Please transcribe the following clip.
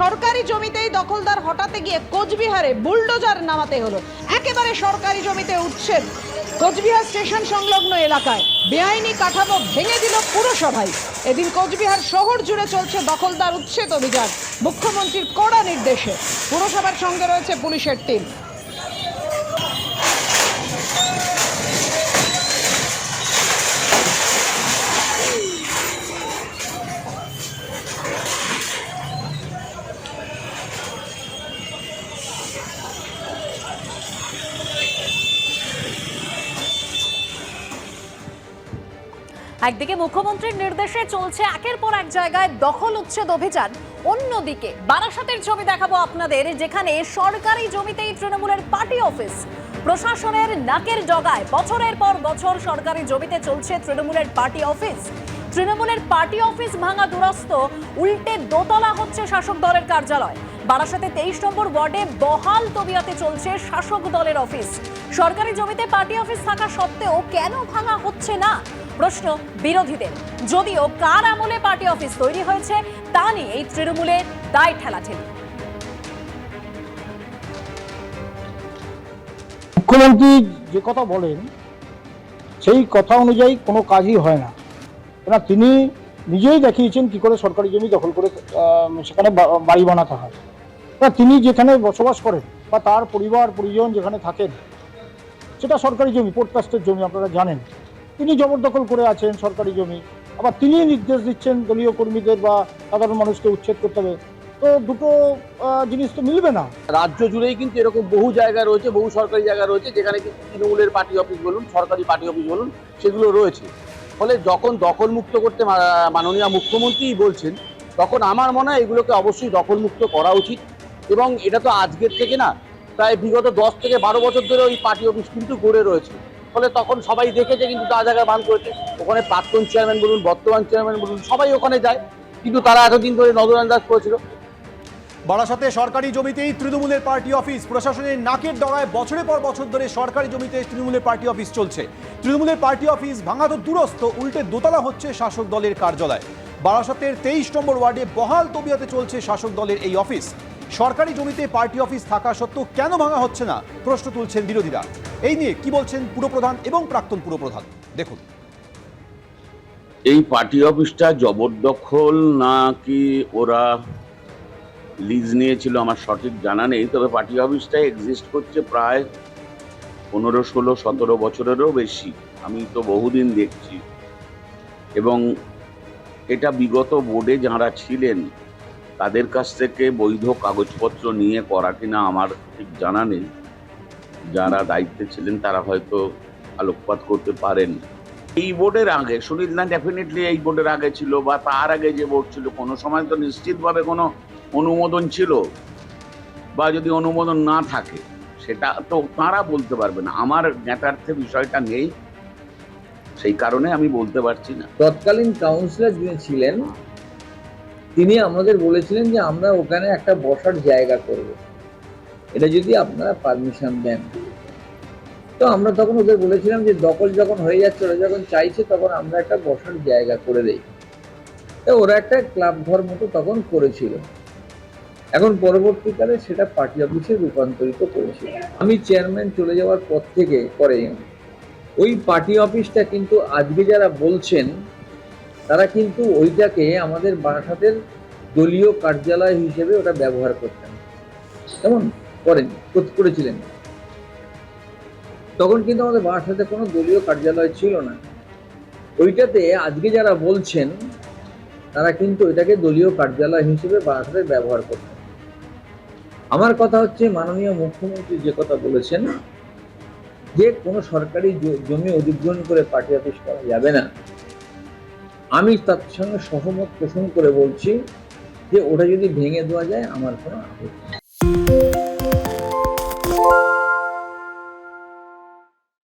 সরকারি জমিতেই দখলদার হটাতে গিয়ে কোচবিহারে বুলডোজার নামাতে হলো। একেবারে সরকারি জমিতে উচ্ছেদ কোচবিহার স্টেশন সংলগ্ন এলাকায়। বেআইনি কাঠামো ভেঙে দিল পুরসভায়। এদিন কোচবিহার শহর জুড়ে চলছে দখলদার উচ্ছেদ অভিযান, মুখ্যমন্ত্রীর কড়া নির্দেশে। পুরসভার সঙ্গে রয়েছে পুলিশের টিম। একদিকে মুখ্যমন্ত্রীর নির্দেশে চলছে একের পর এক জায়গায় দখল উচ্ছেদ অভিযান। অন্যদিকে বারাসাতের ছবি দেখাবো আপনাদের, যেখানে সরকারি জমিতেই তৃণমূলের পার্টি অফিস। প্রশাসনের নাকের জগায় বছরের পর বছর সরকারি জমিতে চলছে তৃণমূলের পার্টি অফিস। তৃণমূলের পার্টি অফিস ভাঙা দুরস্ত, উল্টে দোতলা হচ্ছে শাসক দলের কার্যালয়। বারাসাতে তেইশ নম্বর ওয়ার্ডে বহাল তবিয়াতে চলছে শাসক দলের অফিস। সরকারি জমিতে পার্টি অফিস থাকা সত্ত্বেও কেন ভাঙা হচ্ছে না? প্রশ্ন বিরোধীদের। যদিও কার আমলে পার্টি অফিস তৈরি হয়েছে, তা নিয়ে এই তৃণমূলের দায় ঠেলাঠেলি। মুখ্যমন্ত্রী যে কথা বলেন, সেই কথা অনুযায়ী কোনো কাজই হয় না। কেন তিনি নিজেই দেখিয়েছেন কি করে সরকারি জমি দখল করে সেখানে বাড়ি বানাতে হয়। না, তিনি যেখানে বসবাস করেন বা তার পরিবার, পরিজন যেখানে থাকেন, সেটা সরকারি জমি পোর্টকাস্টের জমি, আপনারা জানেন। তিনি জবরদখল করে আছেন সরকারি জমি। আবার তিনি নির্দেশ দিচ্ছেন দলীয় কর্মীদের বা সাধারণ মানুষকে উচ্ছেদ করতে হবে। তো দুটো জিনিস তো মিলবে না। রাজ্য জুড়েই কিন্তু এরকম বহু জায়গা রয়েছে, বহু সরকারি জায়গা রয়েছে, যেখানে কিন্তু তৃণমূলের পার্টি অফিস বলুন, সরকারি পার্টি অফিস বলুন, সেগুলো রয়েছে। ফলে যখন দখলমুক্ত করতে মাননীয় মুখ্যমন্ত্রীই বলছেন, তখন আমার মনে হয় এগুলোকে অবশ্যই দখলমুক্ত করা উচিত। এবং এটা তো আজকের থেকে না, প্রায় বিগত দশ থেকে বারো বছর ধরে ওই পার্টি অফিস কিন্তু গড়ে রয়েছে। ফলে তখন সবাই দেখেছে কিন্তু যা জায়গায় বান করেছে। ওখানে প্রাক্তন চেয়ারম্যান বলুন, বর্তমান চেয়ারম্যান বলুন, সবাই ওখানে যায়। কিন্তু তারা এতদিন ধরে নজরআন্দাজ করেছিল। বারাসাতে সরকারি জমিতেই তৃণমূলের পার্টি অফিস প্রশাসনের নাকের ডগায় বছরের পর বছর ধরে সরকারি জমিতে তৃণমূলের পার্টি অফিস চলছে। তৃণমূলের পার্টি অফিস ভাঙা তো দূরস্থ উল্টে দোতলা হচ্ছে শাসক দলের কার্যালয়। বারাসাতের তেইশ নম্বর ওয়ার্ডে বহাল তবিয়াতে চলছে শাসক দলের এই অফিস সরকারি জমিতে পার্টি অফিস থাকা সত্ত্বেও কেন ভাঙা হচ্ছে না? প্রশ্ন তুলছেন বিরোধীরা। এই নিয়ে কি বলছেন পুরপ্রধান এবং প্রাক্তন পুরপ্রধান? দেখুন। এই পার্টি অফিসটা জবরদখল নাকি ওরা লিজ নিয়েছিল আমার সঠিক জানা নেই, তবে পার্টি অফিসটা এক্সিস্ট করছে প্রায় পনেরো, ষোলো, সতেরো বছরেরও বেশি। আমি তো বহুদিন দেখছি। এবং এটা বিগত বোর্ডে যারা ছিলেন তাদের কাছ থেকে বৈধ কাগজপত্র নিয়ে করা কিনা আমার ঠিক জানা নেই। যারা দায়িত্বে ছিলেন, তারা হয়তো আলোকপাত করতে পারেন। এই বোর্ডের আগে, সুনীল না ডেফিনেটলি এই বোর্ডের আগে ছিল বা তার আগে যে বোর্ড ছিল, কোনো সময় তো নিশ্চিতভাবে কোনো অনুমোদন ছিল বা যদি অনুমোদন না থাকে, সেটা তো তারা বলতে পারবে না। আমার জ্ঞাতার্থে বিষয়টা নেই, সেই কারণে আমি বলতে পারছি না। তৎকালীন কাউন্সিলর যিনি ছিলেন তিনি আমাদের বলেছিলেন যে আমরা ওখানে একটা বসার জায়গা করব। এটা যদি আপনারা পারমিশন দেন। তো আমরা তখন ওদের বলেছিলাম যে দখল যখন হয়ে যাচ্ছে, ওরা যখন চাইছে তখন আমরা একটা বসার জায়গা করে দেই। তো ওরা একটা ক্লাব ঘর মতো তখন করেছিল। এখন পরবর্তীকালে সেটা পার্টি অফিসে রূপান্তরিত করেছিল আমি চেয়ারম্যান চলে যাওয়ার পর থেকে পরে, ওই পার্টি অফিসটা কিন্তু আজকে যারা বলছেন তারা কিন্তু ওইটাকে আমাদের বারাসাতের দলীয় কার্যালয় হিসেবে ওটা ব্যবহার করতেন। কেমন? করেন করেছিলেন। তখন কিন্তু আমাদের বারাসাতে কোনো দলীয় কার্যালয় ছিল না। ওইটাতে আজকে যারা বলছেন, তারা কিন্তু এটাকে দলীয় কার্যালয় হিসেবে বারাসাতে ব্যবহার করতেন। আমার কথা হচ্ছে, মাননীয় মুখ্যমন্ত্রী যে কথা বলেছেন, যে কোনো সরকারি জমি অধিগ্রহণ করে পার্টি অফিস করা যাবে না। আমি তার সঙ্গে সহমত পোষণ করে বলছি যে ওটা যদি ভেঙে দেওয়া যায়, আমার কোনো আপত্তি।